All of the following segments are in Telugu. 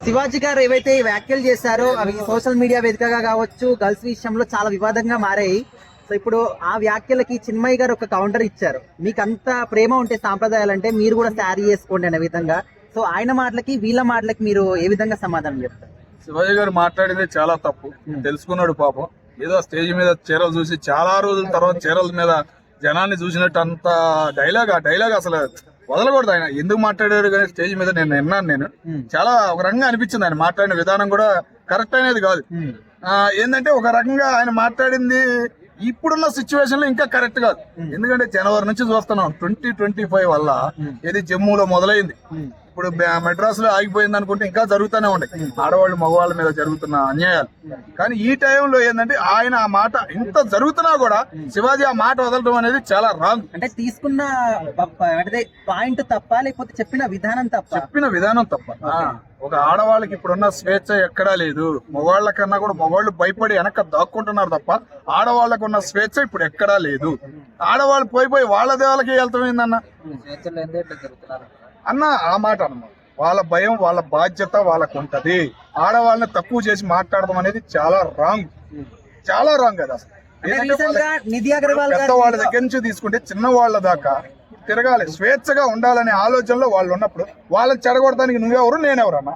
శివాజీ గారు ఏవైతే వ్యాఖ్యలు చేశారో అవి సోషల్ మీడియా వేదికగా కావచ్చు గర్ల్స్ విషయంలో చాలా వివాదంగా మారాయి. సో ఇప్పుడు ఆ వ్యాఖ్యలకి చిన్మయ్య గారు ఒక కౌంటర్ ఇచ్చారు. మీకు అంత ప్రేమ ఉంటే సాంప్రదాయాలు అంటే మీరు కూడా శారీ వేసుకోండి అనే విధంగా. సో ఆయన మాటలకి వీళ్ళ మాటలకి మీరు ఏ విధంగా సమాధానం చెప్తారు? శివాజీ గారు మాట్లాడింది చాలా తప్పు. తెలుసుకున్నాడు పాపం. ఏదో స్టేజ్ మీద చీరలు చూసి చాలా రోజుల తర్వాత చీరల మీద జనాన్ని చూసినట్టు అంత డైలాగ్ ఆ డైలాగ్ అసలు వదలకూడదు ఆయన. ఎందుకు మాట్లాడాడు కానీ స్టేజ్ మీద నేను విన్నాను నేను. చాలా ఒక రకంగా అనిపించింది ఆయన మాట్లాడిన విధానం కూడా కరెక్ట్ అనేది కాదు. ఏంటంటే ఒక రకంగా ఆయన మాట్లాడింది ఇప్పుడున్న సిచ్యువేషన్లో ఇంకా కరెక్ట్ కాదు. ఎందుకంటే జనవరి నుంచి చూస్తున్నాం. ట్వంటీ ట్వంటీ ఫైవ్ వల్ల ఇది జమ్మూలో మొదలైంది. ఇప్పుడు మెడ్రాస్లో ఆగిపోయింది అనుకుంటే ఇంకా జరుగుతూనే ఉంటాయి ఆడవాళ్ళు మగవాళ్ళ మీద జరుగుతున్న అన్యాయాలు. కానీ ఈ టైంలో ఏంటంటే ఆయన ఆ మాట ఇంత జరుగుతున్నా కూడా శివాజీ ఆ మాట వదలడం అనేది చాలా రాంగ్. అంటే తీసుకున్న పాయింట్ తప్ప లేకపోతే చెప్పిన విధానం తప్ప? చెప్పిన విధానం తప్ప. ఒక ఆడవాళ్ళకి ఇప్పుడున్న స్వేచ్ఛ ఎక్కడా లేదు. మగవాళ్ళ కన్నా కూడా మగవాళ్ళు భయపడి వెనక దాక్కుంటున్నారు తప్ప ఆడవాళ్ళకు ఉన్న స్వేచ్ఛ ఇప్పుడు ఎక్కడా లేదు. ఆడవాళ్ళు పోయి పోయి వాళ్ళ దేవాలకి వెళ్తామైందన్న ఇట్లా అన్న ఆ మాట అన్నమాట వాళ్ళ భయం వాళ్ళ బాధ్యత వాళ్ళకు ఉంటది. ఆడవాళ్ళని తక్కువ చేసి మాట్లాడడం అనేది చాలా రాంగ్ చాలా రాంగ్ అది అసలు. పెద్ద వాళ్ళ దగ్గర నుంచి తీసుకుంటే చిన్న వాళ్ళ దాకా తిరగాలి స్వేచ్ఛగా ఉండాలనే ఆలోచనలో వాళ్ళు ఉన్నప్పుడు వాళ్ళని చెడగొడటానికి నువ్వెవరు నేనెవరన్నా?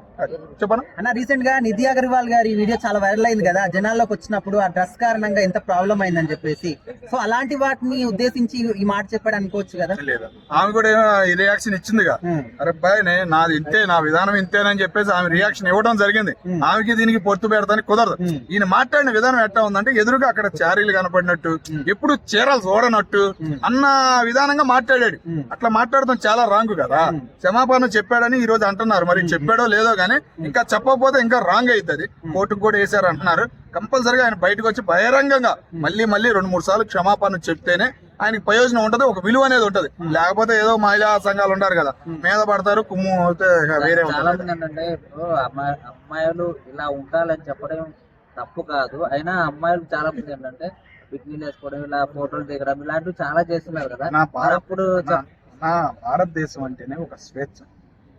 చెప్పనా? అన్న రీసెంట్గా నిధి అగర్వాల్ గారి వీడియో చాలా వైరల్ అయింది కదా జనాల్లోకి వచ్చినప్పుడు ఆ డ్రెస్ కారణంగా ఎంత ప్రాబ్లం అయిందని చెప్పేసి. సో అలాంటి వాటిని ఉద్దేశించి ఈ మాట చెప్పాడు అనుకోవచ్చు కదా? లేదా. ఆమె కూడా ఈ రియాక్షన్ ఇచ్చిందిగా. అరే బాయ్ నే- నాది ఇంతే నా విధానం ఇంతేనని చెప్పేసి ఆమె రియాక్షన్ ఇవ్వడం జరిగింది. ఆమెకి దీనికి పొత్తు పెడతానికి కుదరదు. ఈయన మాట్లాడిన విధానం ఎట్లా ఉందంటే ఎదురుగా అక్కడ చారీలు కనపడినట్టు ఎప్పుడు చీరలు చూడనట్టు అన్న విధానంగా మాట్లాడాడు. అట్లా మాట్లాడడం చాలా రాంగ్ కదా. క్షమాపణ చెప్పాడని ఈ రోజు అంటున్నారు. మరి చెప్పాడో లేదో గానీ ఇంకా చెప్పకపోతే ఇంకా రాంగ్ అవుతుంది కోర్టుకు కూడా వేశారు అంటున్నారు. కంపల్సరిగా ఆయన బయటకు వచ్చి బహిరంగంగా మళ్ళీ మళ్ళీ రెండు మూడు సార్లు క్షమాపణ చెప్తేనే ఆయనకి ప్రయోజనం ఉంటది ఒక విలువ అనేది ఉంటది. లేకపోతే ఏదో మహిళా సంఘాలు ఉంటారు కదా మీద పడతారు కుమ్ము వేరే ఏంటంటే ఇప్పుడు అమ్మాయిలు ఇలా ఉండాలని చెప్పడం తప్పు కాదు. అయినా అమ్మాయిలు చాలా మంది ఏంటంటే బిక్నీలు వేసుకోవడం ఇలా ఫోటోలు దిగడం ఇలాంటివి చాలా చేస్తున్నారు కదా. నా అప్పుడు నా- భారతదేశం అంటేనే ఒక స్వేచ్ఛ.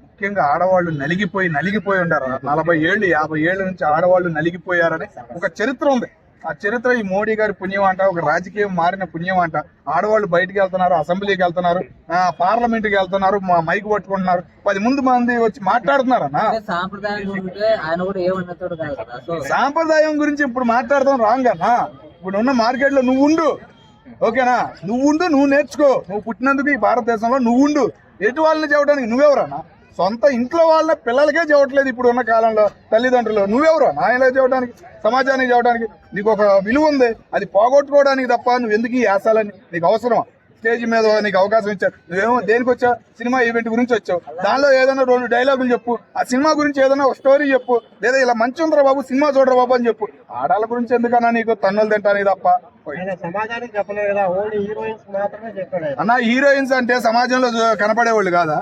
ముఖ్యంగా ఆడవాళ్ళు నలిగిపోయి నలిగిపోయి ఉండారు. నలభై ఏళ్ళు యాభై ఏళ్ళ నుంచి ఆడవాళ్ళు నలిగిపోయారని ఒక చరిత్ర ఉంది. ఆ చరిత్ర ఈ మోడీ గారి పుణ్యం అంట ఒక రాజకీయం మారిన పుణ్యం అంట. ఆడవాళ్ళు బయటికి వెళ్తున్నారు అసెంబ్లీకి వెళ్తున్నారు ఆ, పార్లమెంట్కి వెళ్తున్నారు మా మైక్ పట్టుకుంటున్నారు. పది ముందు మంది వచ్చి సో సాంప్రదాయం గురించి ఇప్పుడు మాట్లాడదాం రాంగ్ అన్నా ఇప్పుడు ఉన్న మార్కెట్లో నువ్వు ఉండు ఓకేనా? నువ్వు ఉండు నువ్వు నేర్చుకో. నువ్వు పుట్టినందుకు ఈ భారతదేశంలో నువ్వు ఉండు ఎటు వాళ్ళని చెప్పడానికి నువ్వెవరన్నా? సొంత ఇంట్లో వాళ్ళ పిల్లలకే చెప్పట్లేదు ఇప్పుడు ఉన్న కాలంలో తల్లిదండ్రులు. నువ్వెవరు? నాయనలో చెప్పడానికి సమాజానికి చెప్పడానికి నీకు ఒక విలువ ఉంది. అది పోగొట్టుకోవడానికి తప్ప నువ్వు ఎందుకు ఈ ఆశాలని నీకు అవసరమా? స్టేజ్ మీద నీకు అవకాశం ఇచ్చారు నువ్వేమో దేనికి వచ్చావు సినిమా ఈవెంట్ గురించి వచ్చావు. దానిలో ఏదైనా రెండు డైలాగులు చెప్పు. ఆ సినిమా గురించి ఏదైనా ఒక స్టోరీ చెప్పు. లేదా ఇలా మంచి ఉందిరా బాబు సినిమా చూడరా బాబు అని చెప్పు. ఆడాళ్ళ గురించి ఎందుకన్నా నీకు తన్నులు తింటానికి తప్ప. అన్న హీరోయిన్స్ అంటే సమాజంలో కనపడేవాళ్ళు కాదా?